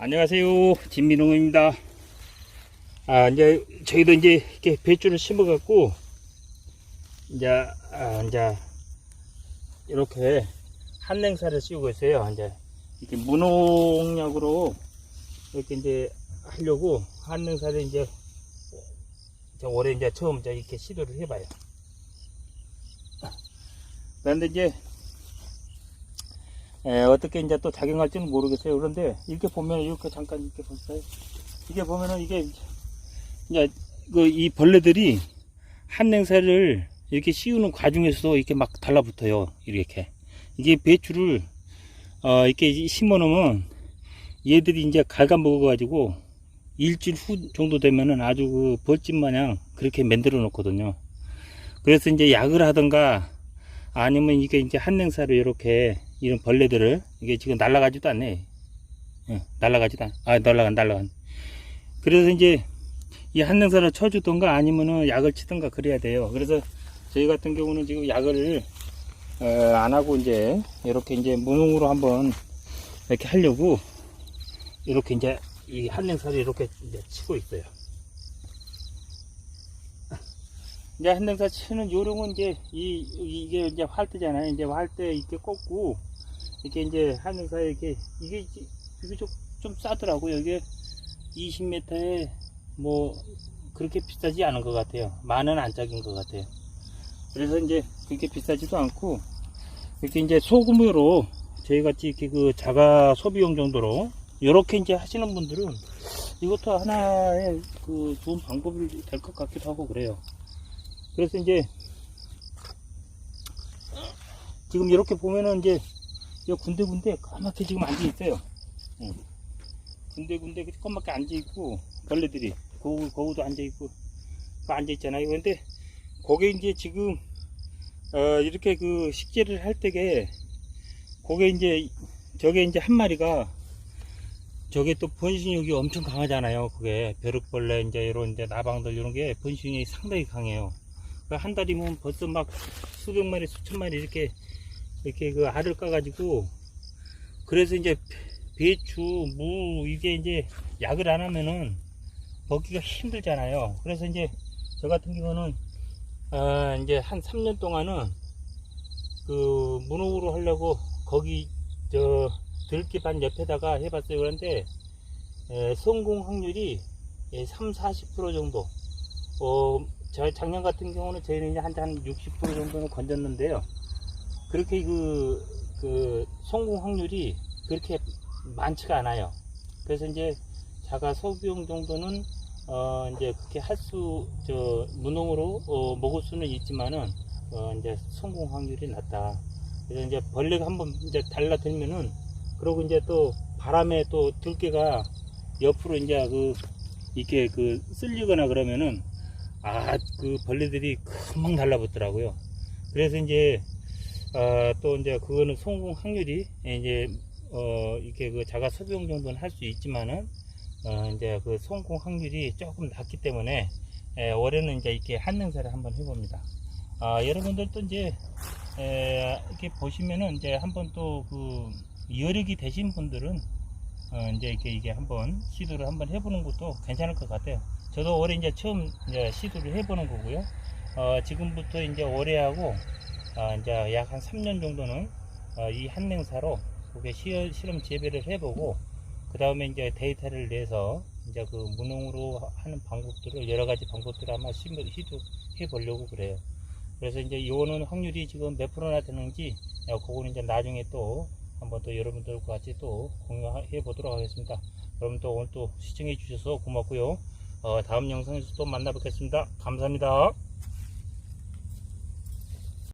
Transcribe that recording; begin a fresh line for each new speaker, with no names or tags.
안녕하세요. 진민홍입니다. 아, 이제, 저희도 이제 이렇게 배추를 심어 갖고, 이제, 아, 이제, 이렇게 한냉사를 씌우고 있어요. 이제, 이렇게 무농약으로 이렇게 이제 하려고 한냉사를 이제, 이제 올해 이제 처음 이제 이렇게 시도를 해봐요. 그런데 이제, 에, 어떻게 이제 또 작용할지는 모르겠어요. 그런데 이렇게 보면 이렇게 잠깐 이렇게 보세요. 이게 보면은 이게 이제 그 이 벌레들이 한 냉사를 이렇게 씌우는 과정에서도 이렇게 막 달라붙어요. 이렇게 이게 배추를 어 이렇게 심어 놓으면 얘들이 이제 갉아먹어 가지고 일주일 후 정도 되면은 아주 그 벌집 마냥 그렇게 만들어 놓거든요. 그래서 이제 약을 하던가 아니면 이게 이제 한냉사로 이렇게 이런 벌레들을 이게 지금 날아가지도 않네. 예, 날아가지도 않. 아, 날아간 날아간. 그래서 이제 이 한냉사를 쳐주던가 아니면은 약을 치던가 그래야 돼요. 그래서 저희 같은 경우는 지금 약을 어, 안 하고 이제 이렇게 이제 무농으로 한번 이렇게 하려고 이렇게 이제 이 한냉사를 이렇게 이제 치고 있어요. 이제 한냉사 치는 요령은 이제 이 이게 이제 활대잖아요. 이제 활대 이렇게 꽂고 이렇게 이제 이렇게 이게 이제 이게 좀, 좀 싸더라고요. 이게 20m에 뭐 그렇게 비싸지 않은 것 같아요. 만원 안짝인 것 같아요. 그래서 이제 그렇게 비싸지도 않고 이렇게 이제 소금으로 저희 같이 이렇게 그 자가 소비용 정도로 이렇게 이제 하시는 분들은 이것도 하나의 그 좋은 방법이 될 것 같기도 하고 그래요. 그래서 이제 지금 이렇게 보면은 이제 이 군데군데 까맣게 지금 앉아 있어요. 응. 군데군데 까맣게 앉아 있고 벌레들이 거울 거울도 앉아 있고 앉아 있잖아요. 그런데 거기에 이제 지금 어 이렇게 그 식재를 할 때게 거기에 이제 저게 이제 한 마리가 저게 또 번식력이 엄청 강하잖아요. 그게 벼룩벌레 이제 이런 이제 나방들 이런 게 번식력이 상당히 강해요. 그한 달이면 벌써 막 수백 마리, 수천 마리 이렇게 이렇게 그 알을 까가지고 그래서 이제 배추, 무 이게 이제 약을 안 하면은 먹기가 힘들잖아요. 그래서 이제 저 같은 경우는 아 이제 한 3년 동안은 그 무농으로 하려고 거기 저 들기반 옆에다가 해봤어요. 그런데 에, 성공 확률이 예, 3, 40% 정도. 어, 저 작년 같은 경우는 저희는 이제 한60% 정도는 건졌는데요. 그렇게 그, 그 성공 확률이 그렇게 많지가 않아요. 그래서 이제 자가 소비용 정도는 어 이제 그렇게 할 수 저 무농으로 어 먹을 수는 있지만은 어 이제 성공 확률이 낮다. 그래서 이제 벌레가 한번 이제 달라들면은 그러고 이제 또 바람에 또 들개가 옆으로 이제 그 이렇게 그 쓸리거나 그러면은 아 그 벌레들이 금방 달라붙더라고요. 그래서 이제 아, 또 이제 그거는 성공 확률이 이제 어 이렇게 그 자가 소비용 정도는 할 수 있지만은 어 이제 그 성공 확률이 조금 낮기 때문에 에, 올해는 이제 이렇게 한능사를 한번 해봅니다. 아 여러분들도 이제 에, 이렇게 보시면은 이제 한번 또그 여력이 되신 분들은 어 이제 이렇게 이게 한번 시도를 한번 해보는 것도 괜찮을 것 같아요. 저도 올해 이제 처음 이제 시도를 해보는 거고요. 어 지금부터 이제 올해하고 아, 이제 약 한 3년 정도는 어, 이 한냉사로 그게 시- 실험 재배를 해보고 그 다음에 이제 데이터를 내서 이제 그 무농으로 하는 방법들을 여러 가지 방법들을 아마 시도해 보려고 그래요. 그래서 이제 이거는 확률이 지금 몇 프로나 되는지 어, 그거는 이제 나중에 또 한번 또 여러분들과 같이 또 공유해 보도록 하겠습니다. 여러분 또 오늘 또 시청해 주셔서 고맙고요. 어, 다음 영상에서 또 만나 뵙겠습니다. 감사합니다.